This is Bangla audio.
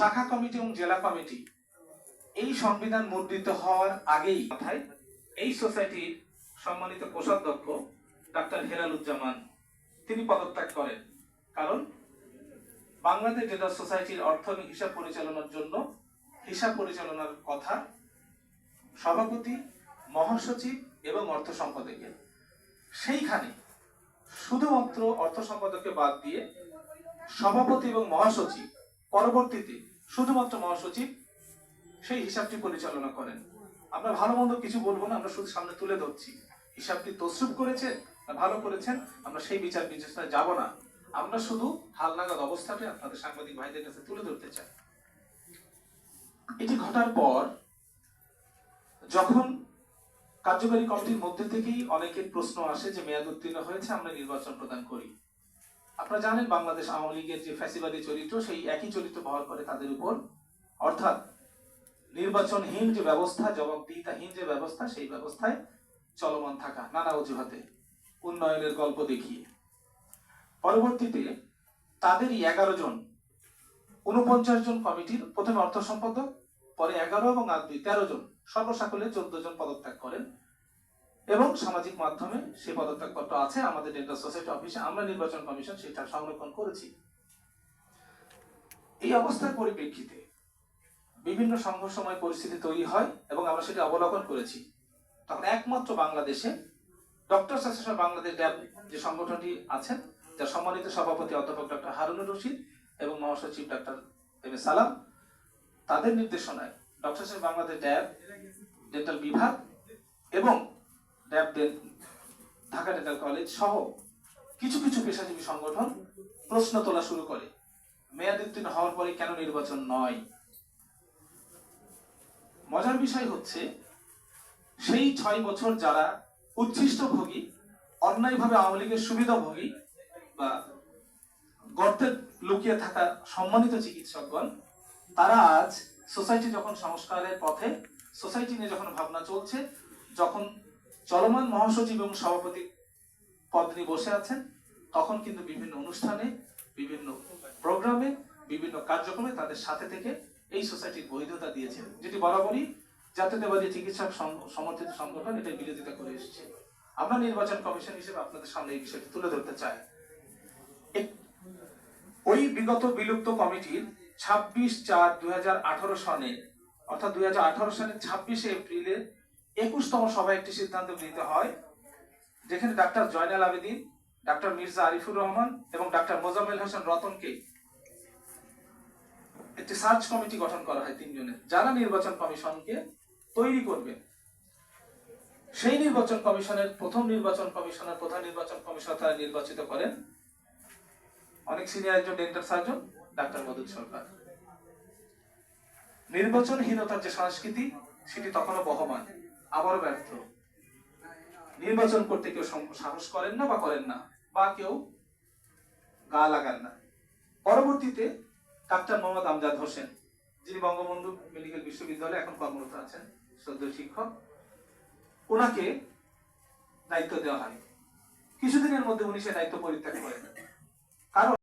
শাখা কমিটি এবং জেলা কমিটি এই সংবিধান মুদ্রিত হওয়ার আগেই কথায় এই সোসাইটির সম্মানিত কোষাধ্যক্ষ ডাক্তার হেলালুজ্জামান, তিনি পদত্যাগ করেন। কারণ বাংলাদেশ ডেটা সোসাইটির অর্থ এবং হিসাব পরিচালনার জন্য, হিসাব পরিচালনার কথা সভাপতি, মহাসচিব এবং অর্থ সম্পাদকের। সেইখানে শুধুমাত্র অর্থ সম্পাদককে বাদ দিয়ে সভাপতি এবং মহাসচিব পরবর্তীতে শুধুমাত্র মহাসচিব সেই হিসাবটি পরিচালনা করেন। আমরা ভালো মন্দ কিছু বলব না, আমরা শুধু সামনে তুলে ধরছি। হিসাবটি তসরুপ করেছেন না ভালো করেছেন, আমরা সেই বিচার বিবেচনায় যাব না। আমরা শুধু হালনাগাদ অবস্থাটা আপনাদের সাংবাদিক ভাইদের কাছে তুলে ধরতে চাই। এটি ঘটার পর যখন কার্যকারী কমিটির মধ্যে থেকেই অনেকের প্রশ্ন আসে যে মেয়াদ উত্তীর্ণ হয়েছে, আমরা নির্বাচন প্রদান করি। আপনারা জানেন বাংলাদেশ আওয়ামী লীগের যে ফ্যাসিবাদী চরিত্র, সেই একই চরিত্র বহন করে তাদের উপর অর্থাৎ নির্বাচনহীন যে ব্যবস্থা, জবাবদিহিতাহীন যে ব্যবস্থা, সেই ব্যবস্থায় চলমান থাকা নানা অজুহাতে উন্নয়নের গল্প দেখিয়ে। পরবর্তীতে তাদেরই এগারো জন উনপঞ্চাশ জন কমিটির প্রথমে অর্থ সম্পাদক, পরে এগারো এবং আর দুই, তেরো জন সর্বসাকলে চোদ্দ জন পদত্যাগ করেন। এবং সামাজিক মাধ্যমে সেই পদত্যাগপত্র আছে আমাদের ডেটা সোসাইটি অফিসে, আমরা নির্বাচন কমিশন সেটা সংরক্ষণ করেছি। এই অবস্থার পরিপ্রেক্ষিতে বিভিন্ন সংঘর্ষময় পরিস্থিতি তৈরি হয় এবং আমরা সেটা অবলোকন করেছি। তখন একমাত্র বাংলাদেশে ডক্টর অ্যাসোসিয়েশন বাংলাদেশ ড্যাব যে সংগঠনটি আছেন, যার সম্মানিত সভাপতি অধ্যাপক ডক্টর হারুনুর রশিদ এবং মহাসচিব ডক্টর এম এস সালাম, তাদের নির্দেশনায় doctor association Bangladesh DAB dental বিভাগ এবং ঢাকা ডেন্টাল কলেজ সহ কিছু কিছু পেশাজীবী সংগঠন প্রশ্ন তোলা শুরু করে। মেয়াদ উত্তীর্ণ হওয়ার পরে কেন নির্বাচন নয়? মজার বিষয় হচ্ছে, সেই ছয় বছর যারা উচ্ছিষ্ট ভোগী অন্যায়ভাবে আওয়ামী লীগের সুবিধাভোগী বা গর্তে লুকিয়ে থাকা সম্মানিত চিকিৎসকগণ, তারা আজ সোসাইটি যখন সংস্কারের পথে, সোসাইটি নিয়ে যখন ভাবনা চলছে, যখন চলমান মহাসচিব এবং সভাপতি পদ নিয়ে বসে আছেন। তখন কিন্তু বিভিন্ন অনুষ্ঠানে, বিভিন্ন প্রোগ্রামে, বিভিন্ন কার্যক্রমে তাদের সাথে থেকে এই সোসাইটির বৈধতা দিয়েছেন, যেটি বরাবরই জাতীয়তাবাদী চিকিৎসক সং- সমর্থিত সংগঠন এটা বিরোধিতা করে এসেছে। আমরা নির্বাচন কমিশন হিসেবে আপনাদের সামনে এই বিষয়টি তুলে ধরতে চাই। ওই বিগত বিলুপ্ত কমিটির ছাব্বিশ চার দুই সনে অর্থাৎ দুই সালের ছাব্বিশে এপ্রিলে একুশতম সভায় একটি সিদ্ধান্ত গৃহীত হয়, যেখানে ডাক্তার জয়নাল আবেদিন, ডাক্তার মির্জা আরিফুর রহমান এবং ডাক্তার মোজাম্মেল হোসেন রতনকে একটি সার্চ কমিটি গঠন করা হয় তিনজনের। যারা নির্বাচন কমিশনকে তৈরি করবে, সেই নির্বাচন কমিশনের প্রথম নির্বাচন কমিশনের প্রধান নির্বাচন কমিশনার তারা নির্বাচিত করেন অনেক সিনিয়র একজন ডেন্টাল সার্জন ডাক্তার মধুর সরকার। নির্বাচনহীনতার যে সংস্কৃতি, সেটি তখনও বহমান। আবারও ব্যর্থ। নির্বাচন করতে কেউ সাহস করেন না বা করেন না, বা কেউ গা লাগান না। পরবর্তীতে ডাক্তার মোহাম্মদ আমজাদ হোসেন, যিনি বঙ্গবন্ধু মেডিকেল বিশ্ববিদ্যালয়ে এখন কর্মরত আছেন সদ্য শিক্ষক ওনাকে দায়িত্ব দেওয়া হয়। কিছুদিনের মধ্যে উনি সে দায়িত্ব পরিত্যাগ করেন। কারণ